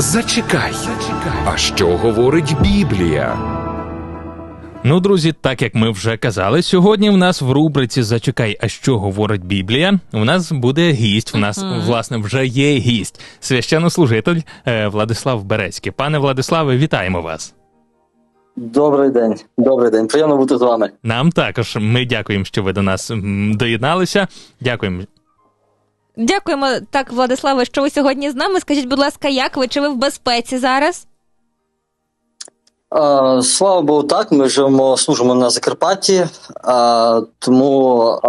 Зачекай. А що говорить Біблія? Ну, друзі, так як ми вже казали, сьогодні в нас в рубриці Зачекай, а що говорить Біблія? У нас буде гість. У нас власне вже є гість, священнослужитель е, Владислав Берецький. Пане Владиславе, вітаємо вас. Добрий день, добрий день. Приємно бути з вами. Нам також ми дякуємо, що ви до нас доєдналися. Дякуємо. Дякуємо так, Владиславе, що ви сьогодні з нами. Скажіть, будь ласка, як ви? Чи ви в безпеці зараз? А, слава Богу, так. Ми живемо, служимо на Закарпатті, а, тому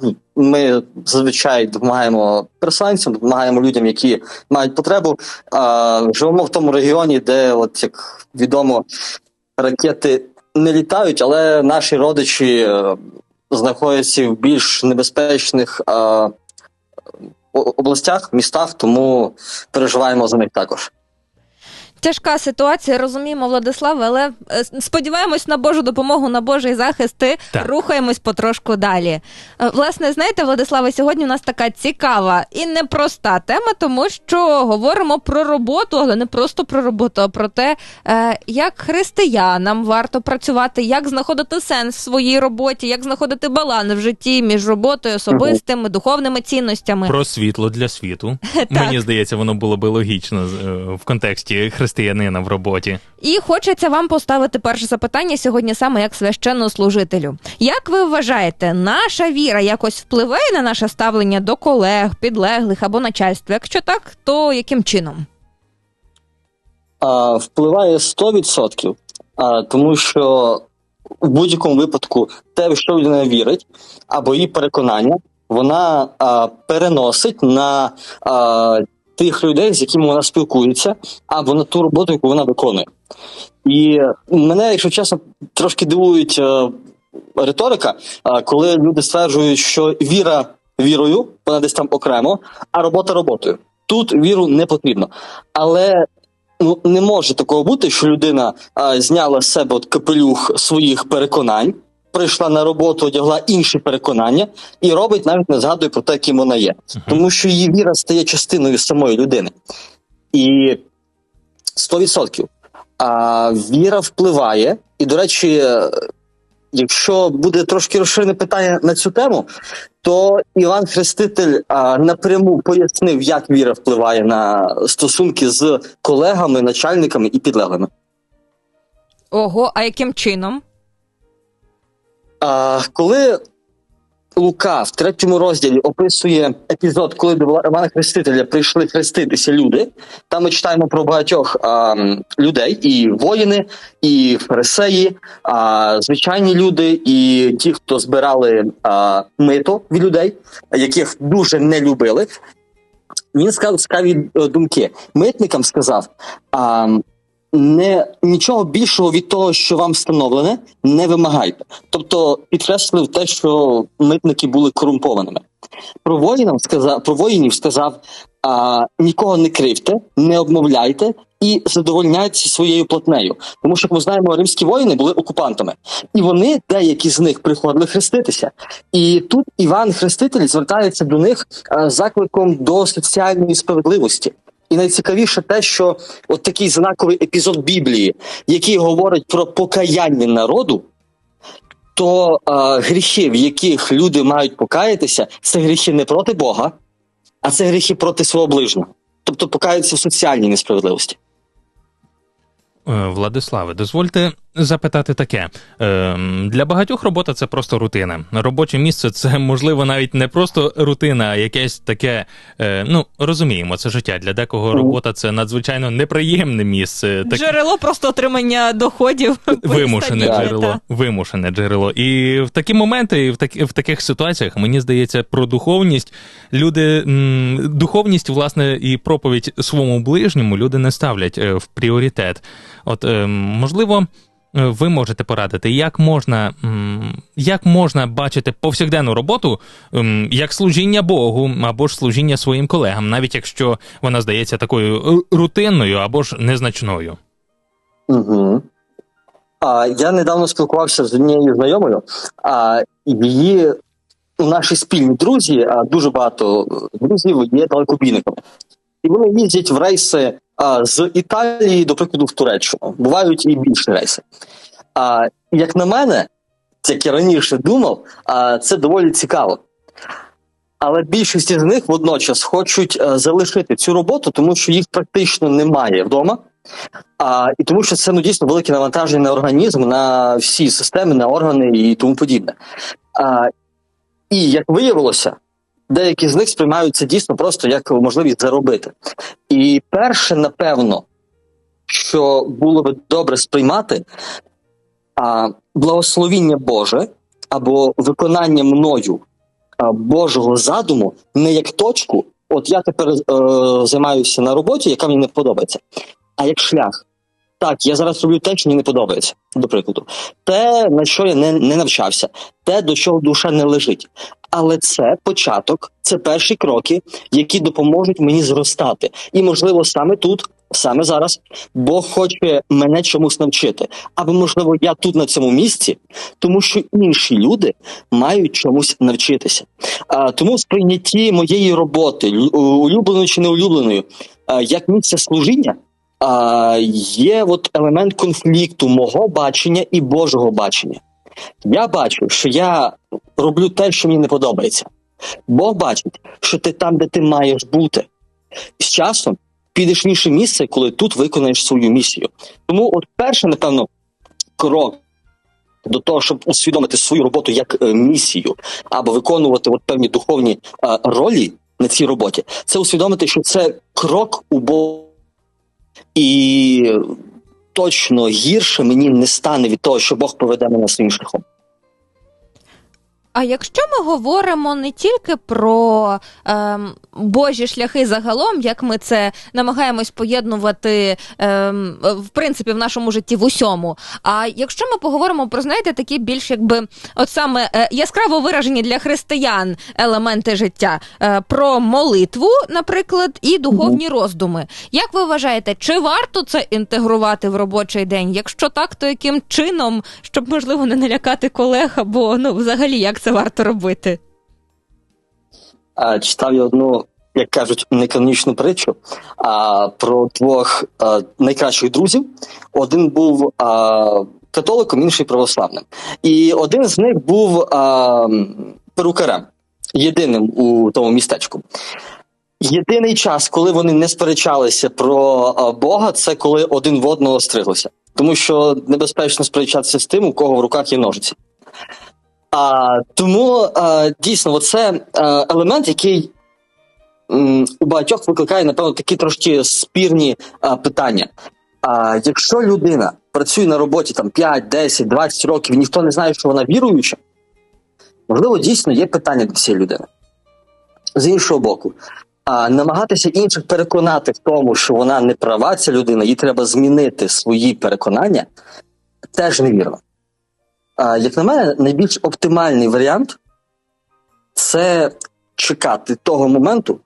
ну, ми зазвичай допомагаємо переселенцям, допомагаємо людям, які мають потребу. Живемо в тому регіоні, де, от як відомо, ракети не літають, але наші родичі е, знаходяться в більш небезпечних областях, містах, тому переживаємо за них також. Тяжка ситуація, розуміємо, Владиславе, але е, сподіваємось на Божу допомогу, на Божий захист і Так. рухаємось потрошку далі. Е, Власне, знаєте, Владиславе, сьогодні у нас така цікава і непроста тема, тому що говоримо про роботу, але не просто про роботу, а про те, е, як християнам варто працювати, як знаходити сенс в своїй роботі, як знаходити баланс в житті між роботою особистими, духовними цінностями. Про світло для світу. Мені здається, воно було би логічно в контексті християнина в роботі. І хочеться вам поставити перше запитання сьогодні саме як священнослужителю. Як ви вважаєте, наша віра якось впливає на наше ставлення до колег, підлеглих або начальства? Якщо так, то яким чином? а, впливає 100%, а, тому що в будь-якому випадку те, в що людина вірить, або її переконання, вона а, переносить на а, тих людей, з якими вона спілкується, або на ту роботу, яку вона виконує. І мене, якщо чесно, трошки дивують е, риторика, е, коли люди стверджують, що віра вірою, вона десь там окремо, а робота роботою. Тут віру не потрібно. Але ну не може такого бути, що людина а, зняла з себе от капелюх своїх переконань, прийшла на роботу, одягла інші переконання і робить навіть не згадує про те, ким вона є, тому що її віра стає частиною самої людини. І 100%. А віра впливає, і, до речі, якщо буде трошки розширене питання на цю тему, то Іван Хреститель а, напряму пояснив, як віра впливає на стосунки з колегами, начальниками і підлеглими. Ого, а яким чином? А, коли Лука в третьому розділі описує епізод, коли до Івана Хрестителя прийшли хреститися люди, там ми читаємо про багатьох а, людей, і воїни, і фарисеї, а, звичайні люди, і ті, хто збирали а, мито від людей, яких дуже не любили. Він сказав цікаві е, думки. Митникам сказав: а, не нічого більшого від того, що вам встановлене, не вимагайте. Тобто підкреслив те, що митники були корумпованими. Про воїнам сказав про воїнів сказав: а, нікого не кривте, не обмовляйте і задовольняйтеся своєю платнею. Тому що, як ми знаємо, римські воїни були окупантами, і вони, деякі з них, приходили хреститися. І тут Іван Хреститель звертається до них закликом до соціальної справедливості. І найцікавіше те, що от такий знаковий епізод Біблії, який говорить про покаяння народу, то е, гріхи, в яких люди мають покаятися, це гріхи не проти Бога, а це гріхи проти свого ближнього. Тобто покаються в соціальній несправедливості. Е, Владиславе, дозвольте запитати таке. Ем, Для багатьох робота це просто рутина. Робоче місце це можливо навіть не просто рутина, а якесь таке. е, Ну розуміємо, це життя. Для декого робота це надзвичайно неприємне місце. Так- Джерело просто отримання доходів. Вимушене джерело, вимушене джерело. І в такі моменти, і в, так, в таких ситуаціях, мені здається, про духовність люди м, духовність, власне, і проповідь своєму ближньому люди не ставлять е, в пріоритет. От, е, можливо. Е, Ви можете порадити, як можна, як можна бачити повсякденну роботу як служіння Богу або ж служіння своїм колегам, навіть якщо вона здається такою е, рутинною або ж незначною. Угу. А, я недавно спілкувався з однією знайомою, а її наші спільні друзі, а дуже багато друзів є далекобійниками. І вони їздять в рейси з Італії, до прикладу, в Туреччину. Бувають і більші рейси. А, як на мене, як я раніше думав, а, це доволі цікаво. Але більшість з них водночас хочуть е, залишити цю роботу, тому що їх практично немає вдома. А, і тому що це ну, дійсно велике навантаження на організм, на всі системи, на органи і тому подібне. А, і як виявилося, деякі з них сприймають це дійсно просто як можливість заробити. І перше, напевно, що було би добре сприймати, а, благословіння Боже або виконання мною а, Божого задуму не як точку. От я тепер е, займаюся на роботі, яка мені не подобається, а як шлях. Так, я зараз роблю те, що мені не подобається, до прикладу. Те, на що я не, не навчався, те, до чого душа не лежить. Але це початок, це перші кроки, які допоможуть мені зростати. І, можливо, саме тут, саме зараз, Бог хоче мене чомусь навчити. Або, можливо, я тут на цьому місці, тому що інші люди мають чомусь навчитися. А, тому сприйнятті моєї роботи, лю- улюбленою чи неулюбленою, як місце служіння. А, є от елемент конфлікту мого бачення і Божого бачення. Я бачу, що я роблю те, що мені не подобається. Бог бачить, що ти там, де ти маєш бути. З часом підеш в інше місце, коли тут виконаєш свою місію. Тому, от перше, напевно, крок до того, щоб усвідомити свою роботу як е, місію, або виконувати от певні духовні е, ролі на цій роботі, це усвідомити, що це крок у Бога. І точно гірше мені не стане від того, що Бог поведе мене своїм шляхом. А якщо ми говоримо не тільки про ем, Божі шляхи загалом, як ми це намагаємось поєднувати ем, в принципі в нашому житті в усьому. А якщо ми поговоримо про знаєте, такі більш якби от саме е, яскраво виражені для християн елементи життя, е, про молитву, наприклад, і духовні роздуми. Як ви вважаєте, чи варто це інтегрувати в робочий день? Якщо так, то яким чином, щоб можливо не налякати колег, або ну взагалі як це варто робити? А, читав я одну, як кажуть, неканонічну притчу а, про двох а, найкращих друзів. Один був а, католиком, інший православним. І один з них був а, перукарем, єдиним у тому містечку. Єдиний час, коли вони не сперечалися про Бога, це коли один в одного стриглися. Тому що небезпечно сперечатися з тим, у кого в руках є ножиці. А, тому а, дійсно, це елемент, який у багатьох викликає, напевно, такі трошки спірні а, питання. А якщо людина працює на роботі там 5, 10, 20 років, і ніхто не знає, що вона віруюча, можливо, дійсно є питання до цієї людини. З іншого боку, а намагатися інших переконати в тому, що вона не права, ця людина, їй треба змінити свої переконання, теж невірно. Як на мене, найбільш оптимальний варіант це чекати того моменту,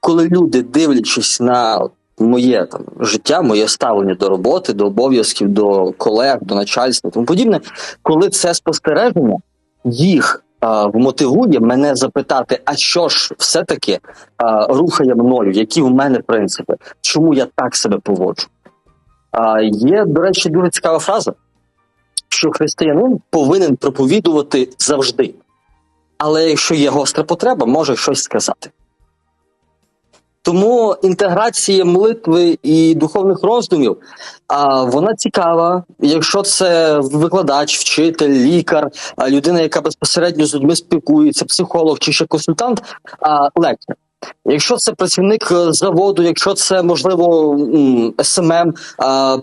коли люди, дивлячись на моє там життя, моє ставлення до роботи, до обов'язків, до колег, до начальства, тому подібне, коли це спостереження їх а, вмотивує мене запитати, а що ж все-таки а, рухає мною, які в мене принципи, чому я так себе поводжу? А, є, до речі, дуже цікава фраза що християнин повинен проповідувати завжди. Але якщо є гостра потреба, може щось сказати. Тому інтеграція молитви і духовних роздумів а, вона цікава. Якщо це викладач, вчитель, лікар, людина, яка безпосередньо з людьми спілкується, психолог чи ще консультант, а, легше. Якщо це працівник е, заводу, якщо це можливо СММ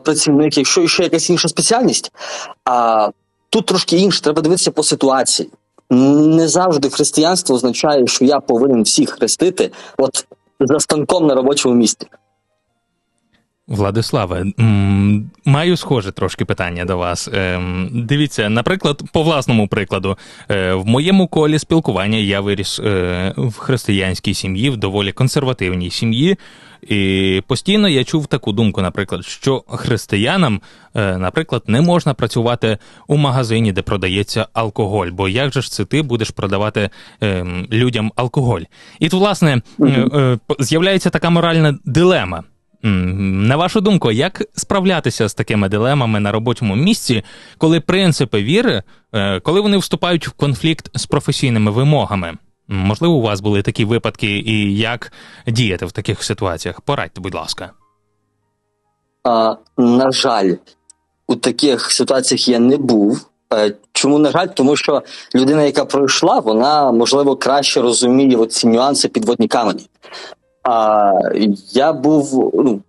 працівник, якщо ще якась інша спеціальність, а тут трошки інше, треба дивитися по ситуації. Не завжди християнство означає, що я повинен всіх хрестити от за станком на робочому місці. Владиславе, маю схоже трошки питання до вас. Ем, Дивіться, наприклад, по власному прикладу, е, в моєму колі спілкування я виріс е, в християнській сім'ї, в доволі консервативній сім'ї. І постійно я чув таку думку, наприклад, що християнам, е, наприклад, не можна працювати у магазині, де продається алкоголь, бо як же ж це ти будеш продавати ем, людям алкоголь? І тут, власне, з'являється така моральна дилема. На вашу думку, як справлятися з такими дилемами на робочому місці, коли принципи віри, е, коли вони вступають в конфлікт з професійними вимогами? Можливо, у вас були такі випадки, і як діяти в таких ситуаціях? Порадьте, будь ласка. А, на жаль, у таких ситуаціях я не був. Е, Чому на жаль? Тому що людина, яка пройшла, вона можливо краще розуміє ці нюанси підводні камені. А я був ну,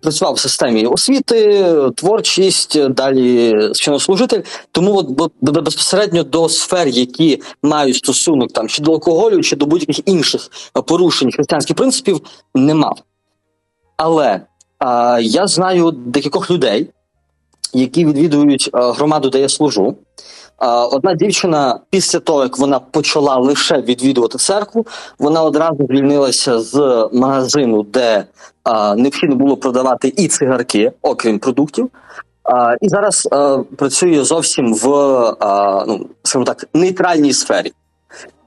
працював в системі освіти, творчість, далі священнослужитель. Тому от безпосередньо до сфер, які мають стосунок там чи до алкоголю, чи до будь-яких інших порушень християнських принципів, не мав. Але а, я знаю декількох людей, які відвідують громаду, де я служу. Одна дівчина, після того, як вона почала лише відвідувати церкву, вона одразу звільнилася з магазину, де необхідно було продавати і цигарки, окрім продуктів. А, і зараз а, працює зовсім в а, ну, скажімо так, нейтральній сфері.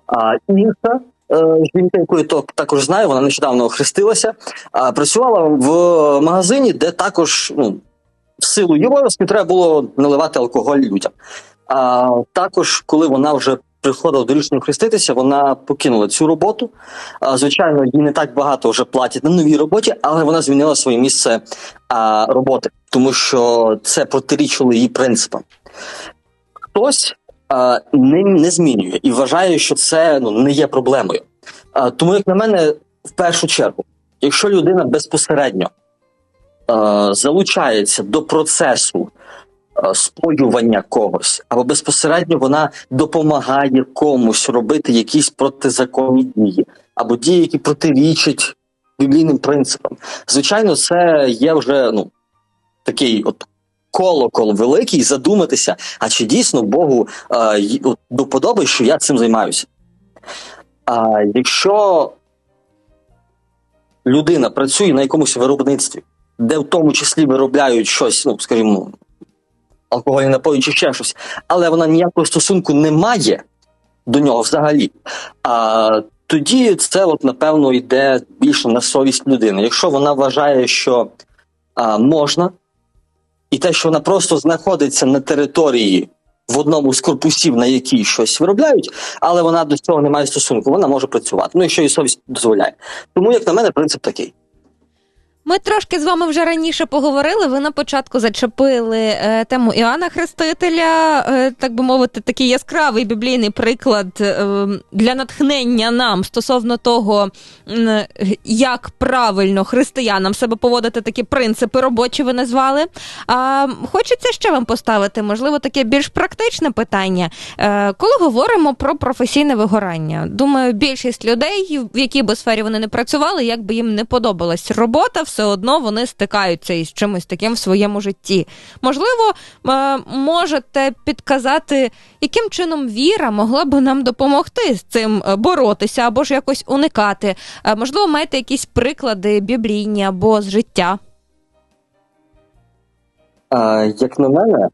А інша е, жінка, яку я також знаю, вона нещодавно охрестилася, а, працювала в магазині, де також ну, в силу обов'язків треба було наливати алкоголь людям. А також, коли вона вже приходила до рішення хреститися, вона покинула цю роботу. А, звичайно, їй не так багато вже платять на новій роботі, але вона змінила своє місце а, роботи, тому що це протирічило її принципам. Хтось а, не, не змінює і вважає, що це ну, не є проблемою. А, тому, як на мене, в першу чергу, якщо людина безпосередньо а, залучається до процесу споювання когось, або безпосередньо вона допомагає комусь робити якісь протизаконні дії, або дії, які протирічать біблійним принципам, звичайно, це є вже ну, такий от колокол великий задуматися, а чи дійсно Богу е, до що я цим займаюся. А якщо людина працює на якомусь виробництві, де в тому числі виробляють щось, ну скажімо, алкогольні напої чи ще щось, але вона ніякого стосунку не має до нього взагалі. А тоді це, от, напевно, йде більше на совість людини. Якщо вона вважає, що а, можна, і те, що вона просто знаходиться на території в одному з корпусів, на якій щось виробляють, але вона до цього не має стосунку, вона може працювати. Ну, якщо її совість дозволяє. Тому, як на мене, принцип такий. Ми трошки з вами вже раніше поговорили. Ви на початку зачепили е, тему Іоанна Хрестителя, е, так би мовити, такий яскравий біблійний приклад е, для натхнення нам стосовно того, як правильно християнам себе поводити, такі принципи робочі ви назвали. А хочеться ще вам поставити, можливо, таке більш практичне питання. Коли говоримо про професійне вигорання, думаю, більшість людей, в якій би сфері вони не працювали, як би їм не подобалась робота, все одно вони стикаються із чимось таким в своєму житті. Можливо, е, можете підказати, яким чином віра могла би нам допомогти з цим е, боротися або ж якось уникати. Е, Можливо, маєте якісь приклади біблійні або з життя. Як на мене,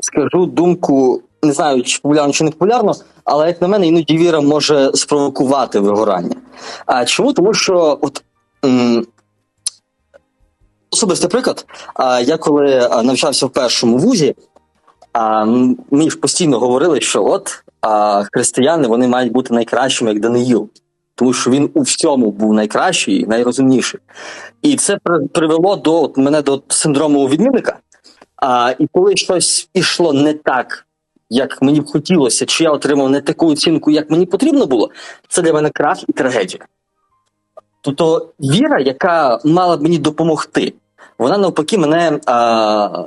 скажу думку, не знаю, чи популярно, чи не популярно, але як на мене, іноді віра може спровокувати вигорання. А чому? Тому що от. М- Особистий приклад. А, я коли навчався в першому вузі, мені постійно говорили, що от християни вони мають бути найкращими, як Даниїл, тому що він у всьому був найкращий, найрозумніший. І це при- привело до от, мене до синдрому відмінника. А, і коли щось пішло не так, як мені б хотілося, чи я отримав не таку оцінку, як мені потрібно було, це для мене крах і трагедія. Тобто віра, яка мала б мені допомогти, вона навпаки мене а,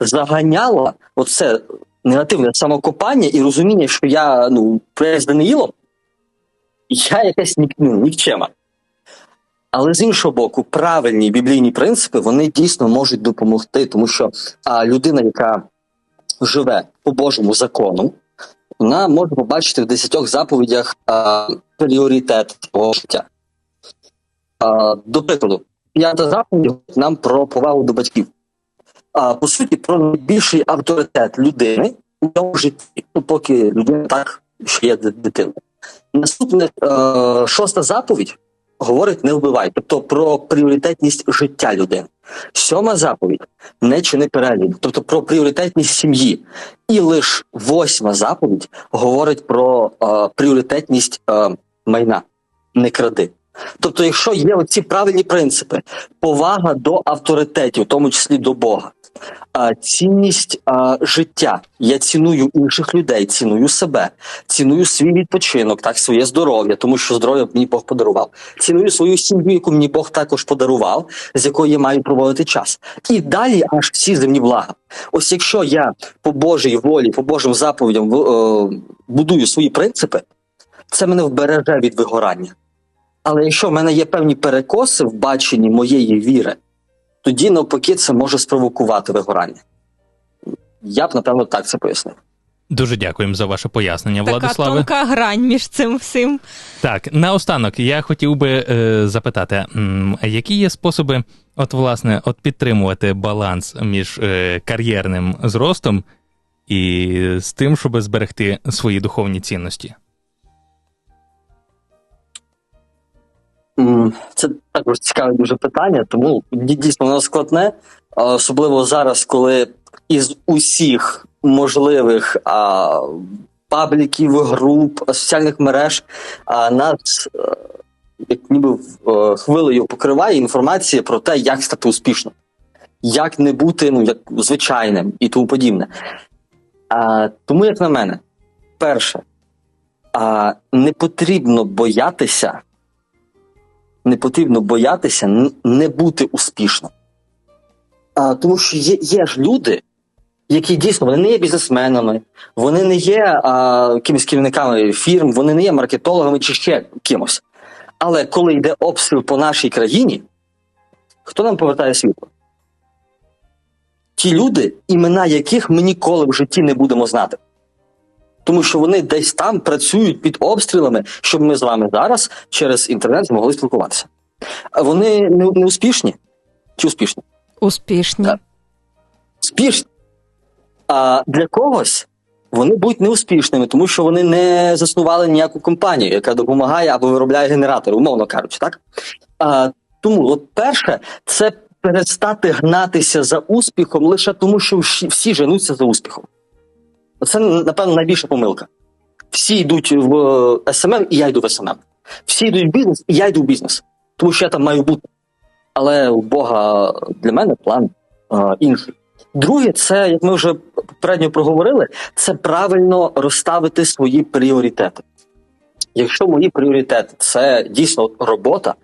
заганяла оце негативне самокопання і розуміння, що я ну, з Даниїлом, я якась ну, нікчема. Але з іншого боку, правильні біблійні принципи вони дійсно можуть допомогти, тому що а, людина, яка живе по Божому закону, вона може побачити в десятьох заповідях а, пріоритет свого життя. До прикладу, п'ята заповідь нам про повагу до батьків. А, по суті, про найбільший авторитет людини у цьому житті, ну, поки людина так ще є дитиною. Наступне е, шоста заповідь говорить не вбивай, тобто про пріоритетність життя людини. Сьома заповідь не чини перелік, тобто про пріоритетність сім'ї. І лише восьма заповідь говорить про е, пріоритетність е, майна, не кради. Тобто, якщо є оці правильні принципи, повага до авторитетів, в тому числі до Бога, цінність життя. Я ціную інших людей, ціную себе, ціную свій відпочинок, так своє здоров'я, тому що здоров'я мені Бог подарував. Ціную свою сім'ю, яку мені Бог також подарував, з якою я маю проводити час. І далі аж всі земні блага. Ось якщо я по Божій волі, по Божим заповідям е, будую свої принципи, це мене вбереже від вигорання. Але якщо в мене є певні перекоси в баченні моєї віри, тоді навпаки це може спровокувати вигорання. Я б напевно так це пояснив. Дуже дякуємо за ваше пояснення, Така Владиславе. тонка грань між цим всім. Так, наостанок я хотів би е, запитати, які є способи, от власне, от підтримувати баланс між е, кар'єрним зростом і з тим, щоб зберегти свої духовні цінності? Це також цікаве дуже питання, тому дійсно воно складне, особливо зараз, коли із усіх можливих а, пабліків, груп, соціальних мереж а, нас е, як ніби е, хвилею покриває інформація про те, як стати успішним, як не бути ну, як звичайним і тому подібне. А, тому, як на мене, перше, а, не потрібно боятися не потрібно боятися не бути успішним. А, тому що є, є ж люди, які дійсно вони не є бізнесменами, вони не є а, якимись керівниками фірм, вони не є маркетологами чи ще кимось. Але коли йде обстріл по нашій країні, хто нам повертає світло? Ті люди, імена яких ми ніколи в житті не будемо знати. Тому що вони десь там працюють під обстрілами, щоб ми з вами зараз через інтернет змогли спілкуватися. Вони не, не успішні чи успішні? Успішні. Так. Успішні. А для когось вони будуть неуспішними, тому що вони не заснували ніяку компанію, яка допомагає або виробляє генератори, умовно кажучи, так? А, тому, от перше, це перестати гнатися за успіхом лише тому, що всі, всі женуться за успіхом. Це, напевно, найбільша помилка. Всі йдуть в е, СММ, і я йду в СММ. Всі йдуть в бізнес, і я йду в бізнес. Тому що я там маю бути. Але у Бога для мене план е, інший. Друге, це, як ми вже попередньо проговорили, це правильно розставити свої пріоритети. Якщо мої пріоритети це дійсно робота,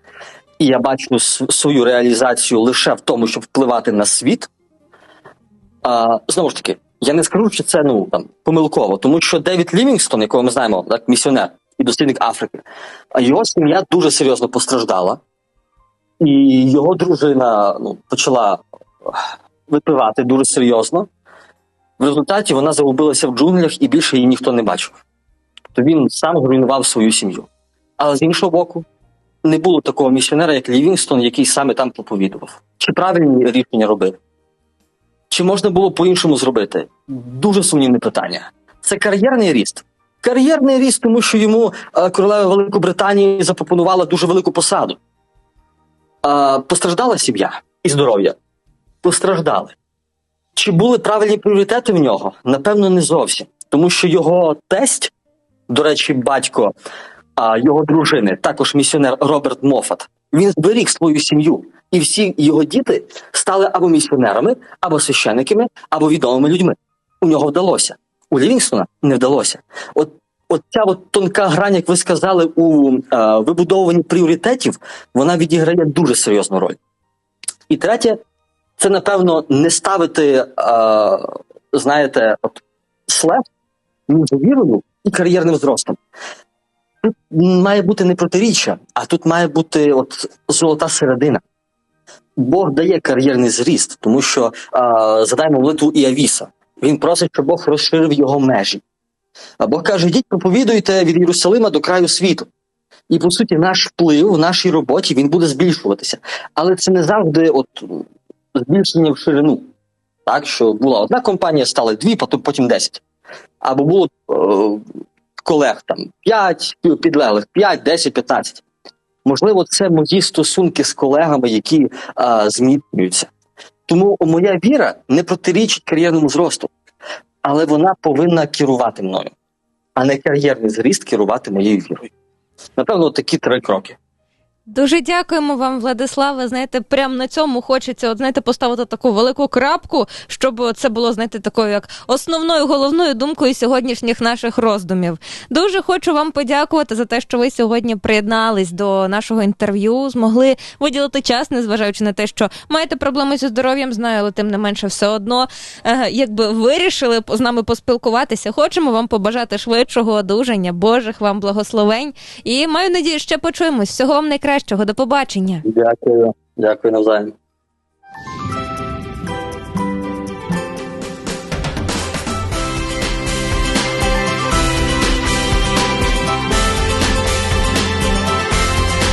і я бачу свою реалізацію лише в тому, щоб впливати на світ, а, знову ж таки, я не скажу, що це ну там помилково, тому що Девід Лівінгстон, якого ми знаємо, як місіонер і дослідник Африки, його сім'я дуже серйозно постраждала, і його дружина ну, почала випивати дуже серйозно. В результаті вона загубилася в джунглях і більше її ніхто не бачив. Тобто він сам зруйнував свою сім'ю. Але з іншого боку, не було такого місіонера, як Лівінгстон, який саме там проповідував. Чи правильні рішення робив? Чи можна було по-іншому зробити? Дуже сумнівне питання. Це кар'єрний ріст. Кар'єрний ріст, тому що йому е, королева Великобританії запропонувала дуже велику посаду. Постраждала сім'я і здоров'я? Постраждали. Чи були правильні пріоритети в нього? Напевно, не зовсім. Тому що його тесть, до речі, батько його дружини, також місіонер Роберт Мофат, він зберіг свою сім'ю. І всі його діти стали або місіонерами, або священниками, або відомими людьми. У нього вдалося. У Лівінгстона не вдалося. От, от ця от тонка грань, як ви сказали, у е, вибудовуванні пріоритетів, вона відіграє дуже серйозну роль. І третє, це напевно не ставити, е, знаєте, от след між вірою і кар'єрним зростом. Тут має бути не протиріччя, а тут має бути от золота середина. Бог дає кар'єрний зріст, тому що е, задаємо молитву Іавіса. Він просить, щоб Бог розширив його межі. А Бог каже: йдіть, проповідуйте від Єрусалима до краю світу. І по суті, наш вплив в нашій роботі він буде збільшуватися. Але це не завжди от, збільшення в ширину. Так, що була одна компанія, стали дві, потім десять. Або було е, колег там 5, підлеглих 5, 10, 15. Можливо, це мої стосунки з колегами, які а, змінюються. Тому моя віра не протирічить кар'єрному зросту, але вона повинна керувати мною, а не кар'єрний зріст керувати моєю вірою. Напевно, такі три кроки. Дуже дякуємо вам, Владиславе. Знаєте, прямо на цьому хочеться от, знаєте, поставити таку велику крапку, щоб це було знаєте, такою як основною головною думкою сьогоднішніх наших роздумів. Дуже хочу вам подякувати за те, що ви сьогодні приєднались до нашого інтерв'ю, змогли виділити час, незважаючи на те, що маєте проблеми зі здоров'ям, знаю, але тим не менше, все одно, е, якби вирішили з нами поспілкуватися. Хочемо вам побажати швидшого одужання, Божих вам благословень. І маю надію, ще почуємось. Всього вам Найкращого до побачення. Дякую, дякую навзаєм.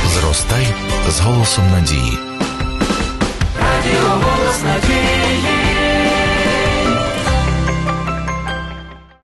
Зростай з голосом надії. Радіо голос надії.